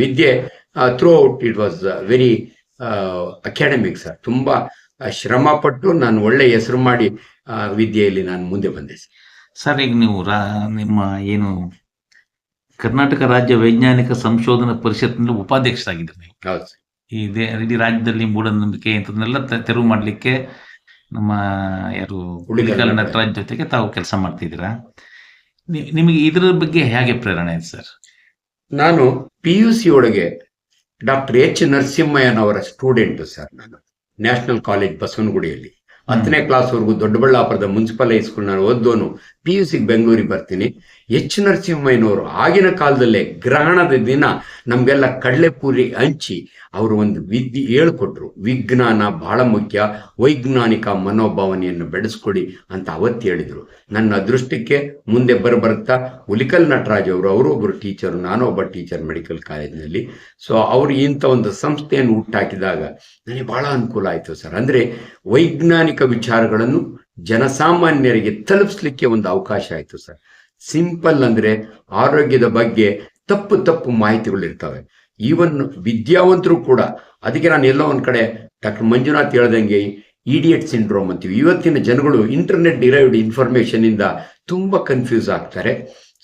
ವಿದ್ಯೆ throughout it was very academic sir ತುಂಬ ಆ, ಶ್ರಮ ಪಟ್ಟು ನಾನು ಒಳ್ಳೆ ಹೆಸರು ಮಾಡಿ ವಿದ್ಯೆಯಲ್ಲಿ ನಾನು ಮುಂದೆ ಬಂದೆ ಸರ್ ಸರ್ ಈಗ ನೀವು ರಾ ನಿಮ್ಮ ಏನು ಕರ್ನಾಟಕ ರಾಜ್ಯ ವೈಜ್ಞಾನಿಕ ಸಂಶೋಧನಾ ಪರಿಷತ್ನಲ್ಲಿ ಉಪಾಧ್ಯಕ್ಷರಾಗಿದ್ದೀರಿ ನೀವು. ಹೌದು ಸರ್. ಈ ದೇ- ಇಡೀ ರಾಜ್ಯದಲ್ಲಿ ಮೂಢನಂಬಿಕೆ ಇಂಥದನ್ನೆಲ್ಲ ತೆರವು ಮಾಡಲಿಕ್ಕೆ ನಮ್ಮ ಯಾರು ಹುಲಿಕಲ್ ನಟರಾಜ್. ಜೊತೆಗೆ ತಾವು ಕೆಲಸ ಮಾಡ್ತಿದ್ದೀರಾ? ನಿಮಗೆ ಇದರ ಬಗ್ಗೆ ಹೇಗೆ ಪ್ರೇರಣೆ ಇದೆ ಸರ್ ನಾನು ಪಿ ಯು ಸಿ ಒಳಗೆ ಡಾಕ್ಟರ್ ಎಚ್ ನರಸಿಂಹಯ್ಯನವರ ಸ್ಟೂಡೆಂಟ್ ಸರ್ ನಾನು ನ್ಯಾಷನಲ್ ಕಾಲೇಜ್ ಬಸವನಗುಡಿಯಲ್ಲಿ. ಹತ್ತನೇ ಕ್ಲಾಸ್ವರೆಗೂ ದೊಡ್ಡಬಳ್ಳಾಪುರದ ಮುನ್ಸಿಪಲ್ ಹೈಸ್ಕೂಲ್ ನಾನು ಓದ್ದೋನು ಪಿ ಯು ಸಿ ಬೆಂಗಳೂರಿಗೆ ಬರ್ತೀನಿ. ಎಚ್ ನರಸಿಂಹಯ್ಯನವರು ಆಗಿನ ಕಾಲದಲ್ಲೇ ಗ್ರಹಣದ ದಿನ ನಮಗೆಲ್ಲ ಕಡಲೆಪುರಿ ಹಂಚಿ ಅವರು ಒಂದು ವಿದ್ಯೆ ಹೇಳ್ಕೊಟ್ರು. ವಿಜ್ಞಾನ ಬಹಳ ಮುಖ್ಯ. ವೈಜ್ಞಾನಿಕ ಮನೋಭಾವನೆಯನ್ನು ಬೆಳೆಸ್ಕೊಡಿ ಅಂತ ಅವತ್ತು ಹೇಳಿದರು. ನನ್ನ ಅದೃಷ್ಟಕ್ಕೆ ಮುಂದೆ ಬರಬರುತ್ತಾ ಉಲಿಕಲ್ ನಟರಾಜ್ ಅವರು ಅವರು ಒಬ್ಬರು ಟೀಚರು ಒಬ್ಬ ಟೀಚರ್ ಮೆಡಿಕಲ್ ಕಾಲೇಜಿನಲ್ಲಿ. ಸೊ ಅವರು ಇಂಥ ಒಂದು ಸಂಸ್ಥೆಯನ್ನು ಹುಟ್ಟಾಕಿದಾಗ ನನಗೆ ಬಹಳ ಅನುಕೂಲ ಆಯಿತು ಸರ್. ಅಂದರೆ ವೈಜ್ಞಾನಿಕ ವಿಚಾರಗಳನ್ನು ಜನಸಾಮಾನ್ಯರಿಗೆ ತಲುಪಿಸ್ಲಿಕ್ಕೆ ಒಂದು ಅವಕಾಶ ಆಯಿತು ಸರ್. ಸಿಂಪಲ್ ಅಂದ್ರೆ ಆರೋಗ್ಯದ ಬಗ್ಗೆ ತಪ್ಪು ತಪ್ಪು ಮಾಹಿತಿಗಳಿರ್ತವೆ ಈವನ್ ವಿದ್ಯಾವಂತರು ಕೂಡ, ಅದಕ್ಕೆ ನಾನು ಎಲ್ಲೋ ಒಂದ್ ಕಡೆ ಡಾಕ್ಟರ್ ಮಂಜುನಾಥ್ ಹೇಳ್ದಂಗೆ ಇಡಿಯಟ್ ಸಿಂಡ್ರೋಮ್ ಅಂತೀವಿ. ಇವತ್ತಿನ ಜನಗಳು ಇಂಟರ್ನೆಟ್ ಡಿರೈವ್ಡ್ ಇನ್ಫಾರ್ಮೇಶನ್ ಇಂದ ತುಂಬಾ ಕನ್ಫ್ಯೂಸ್ ಆಗ್ತಾರೆ.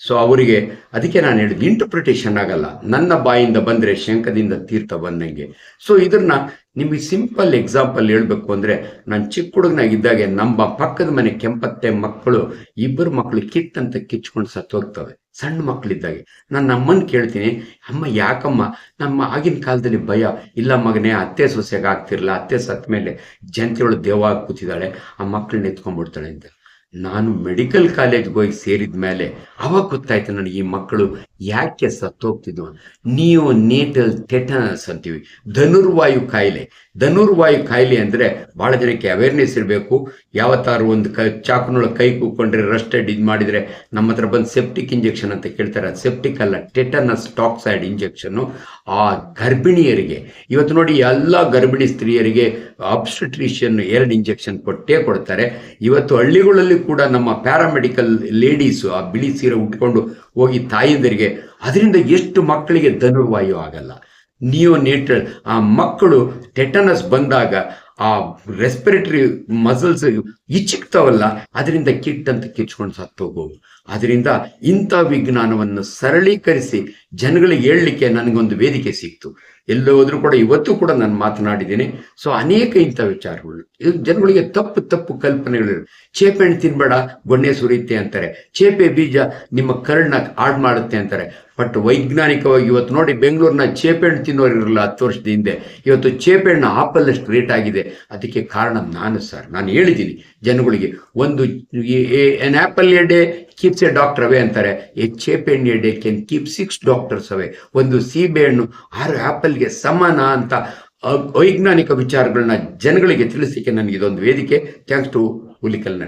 ಸೊ ಅವರಿಗೆ ಅದಕ್ಕೆ ನಾನು ಹೇಳಿದ್ದು ಇಂಟರ್ಪ್ರಿಟೇಷನ್ ಆಗಲ್ಲ. ನನ್ನ ಬಾಯಿಂದ ಬಂದ್ರೆ ಶಂಕದಿಂದ ತೀರ್ಥ ಬಂದಂಗೆ. ಸೊ ಇದನ್ನ ನಿಮಗೆ ಸಿಂಪಲ್ ಎಕ್ಸಾಂಪಲ್ ಹೇಳ್ಬೇಕು ಅಂದ್ರೆ, ನಾನು ಚಿಕ್ಕ ಹುಡುಗನಾಗಿದ್ದಾಗೆ ನಮ್ಮ ಪಕ್ಕದ ಮನೆ ಕೆಂಪತ್ತೆ ಮಕ್ಕಳು, ಇಬ್ಬರು ಮಕ್ಕಳು ಕಿತ್ತಂತ ಕಿಚ್ಕೊಂಡು ಸತ್ತೋಗ್ತವೆ ಸಣ್ಣ ಮಕ್ಕಳಿದ್ದಾಗೆ. ನಾನು ಅಮ್ಮನ ಕೇಳ್ತೀನಿ, ಅಮ್ಮ, ಯಾಕಮ್ಮ? ನಮ್ಮ ಆಗಿನ ಕಾಲದಲ್ಲಿ ಭಯ. ಇಲ್ಲ ಮಗನೇ, ಅತ್ತೆ ಸೊಸೆಗೆ ಆಗ್ತಿರ್ಲಿಲ್ಲ. ಅತ್ತೆ ಸತ್ತ ಮೇಲೆ ಜಂತಿಯೊಳು ದೇವ ಕೂತಿದ್ದಾಳೆ. ಆ ಮಕ್ಕಳನ್ನ ಎತ್ಕೊಂಡ್ಬಿಡ್ತಾಳೆ ಅಂತ. ನಾನು ಮೆಡಿಕಲ್ ಕಾಲೇಜ್ಗೆ ಹೋಗಿ ಸೇರಿದ ಮೇಲೆ ಅವಾಗ ಗೊತ್ತಾಯ್ತು ನನಗೆ ಈ ಮಕ್ಕಳು ಯಾಕೆ ಸತ್ತೋಗ್ತಿದ್ವು. ನೀವು ನೇಟಲ್ ಟೆಟನಸ್ ಅಂತೀವಿ. ಧನುರ್ವಾಯು ಕಾಯಿಲೆ. ಧನುರ್ವಾಯು ಕಾಯಿಲೆ ಅಂದ್ರೆ ಭಾಳ ಜನಕ್ಕೆ ಅವೇರ್ನೆಸ್ ಇರಬೇಕು. ಯಾವತ್ತಾರು ಒಂದು ಕ ಚಾಕುನೊಳಗೆ ಕೈ ಕೂಕೊಂಡ್ರೆ ರಸ್ಟೆಡ್ ಇದು ಮಾಡಿದರೆ ನಮ್ಮ ಹತ್ರ ಬಂದು ಸೆಪ್ಟಿಕ್ ಇಂಜೆಕ್ಷನ್ ಅಂತ ಕೇಳ್ತಾರೆ. ಸೆಪ್ಟಿಕ್ ಅಲ್ಲ ಟೆಟನಸ್ ಟಾಕ್ಸೈಡ್ ಇಂಜೆಕ್ಷನ್ನು ಆ ಗರ್ಭಿಣಿಯರಿಗೆ, ಇವತ್ತು ನೋಡಿ ಎಲ್ಲ ಗರ್ಭಿಣಿ ಸ್ತ್ರೀಯರಿಗೆ ಅಬ್ಸ್ಟ್ರಿಷನ್ ಎರಡು ಇಂಜೆಕ್ಷನ್ ಕೊಟ್ಟೇ ಕೊಡ್ತಾರೆ. ಇವತ್ತು ಹಳ್ಳಿಗಳಲ್ಲಿ ಕೂಡ ನಮ್ಮ ಪ್ಯಾರಾಮೆಡಿಕಲ್ ಲೇಡೀಸು ಆ ಬಿಳಿ ಸೀರೆ ಉಟ್ಕೊಂಡು ಹೋಗಿ ತಾಯಂದಿರಿಗೆ, ಅದರಿಂದ ಎಷ್ಟು ಮಕ್ಕಳಿಗೆ ಧನುರ್ವಾಯು ಆಗಲ್ಲ? ನಿಯೋ ನೇಟ್ರಲ್ ಆ ಮಕ್ಕಳು ಟೆಟನಸ್ ಬಂದಾಗ ಆ ರೆಸ್ಪಿರೇಟರಿ ಮಸಲ್ಸ್ ಇಚ್ಚಿಕ್ತಾವಲ್ಲ, ಅದರಿಂದ ಕಿಟ್ ಅಂತ ಕಿಚ್ಕೊಂಡು ಸತ್ತೋಗೋವು ಅದರಿಂದ ಇಂಥ ವಿಜ್ಞಾನವನ್ನು ಸರಳೀಕರಿಸಿ ಜನಗಳಿಗೆ ಹೇಳಲಿಕ್ಕೆ ನನಗೊಂದು ವೇದಿಕೆ ಸಿಕ್ತು. ಎಲ್ಲೋ ಹೋದ್ರೂ ಕೂಡ ಇವತ್ತು ಕೂಡ ನಾನು ಮಾತನಾಡಿದ್ದೀನಿ. ಸೊ ಅನೇಕ ಇಂಥ ವಿಚಾರಗಳು. ಇದು ಜನಗಳಿಗೆ ತಪ್ಪು ತಪ್ಪು ಕಲ್ಪನೆಗಳು ಚೇಪೆ ಹಣ್ಣು ತಿನ್ಬೇಡ, ಗೊಣ್ಣೆ ಸುರಿಯುತ್ತೆ ಅಂತಾರೆ. ಚೇಪೆ ಬೀಜ ನಿಮ್ಮ ಕರ್ಣ ಹಾಳು ಮಾಡುತ್ತೆ ಅಂತಾರೆ. ಬಟ್ ವೈಜ್ಞಾನಿಕವಾಗಿ ಇವತ್ತು ನೋಡಿ ಬೆಂಗಳೂರಿನ ಚೇಪೆ ಹಣ್ಣು ತಿನ್ನೋರು ಇರಲ್ಲ ಹತ್ತು ವರ್ಷದ ಹಿಂದೆ. ಇವತ್ತು ಚೇಪೆ ಹಣ್ಣು ಆಪಲ್ ಅಷ್ಟು ರೇಟ್ ಆಗಿದೆ. ಅದಕ್ಕೆ ಕಾರಣ ನಾನು ಸರ್, ನಾನು ಹೇಳಿದ್ದೀನಿ. ಜನಗಳಿಗೆ ಒಂದು an apple a day keeps a doctor away ಅಂತಾರೆ. A cheap a day can keep six doctors away ಒಂದು ಸೀಬೆ ಹಣ್ಣು ಆರು ಆಪಲ್ಗೆ ಸಮಾನ ಅಂತ ವೈಜ್ಞಾನಿಕ ವಿಚಾರಗಳನ್ನ ಜನಗಳಿಗೆ ತಿಳಿಸಲಿಕ್ಕೆ ನನಗೆ ಇದೊಂದು ವೇದಿಕೆ. Thanks to Hulikal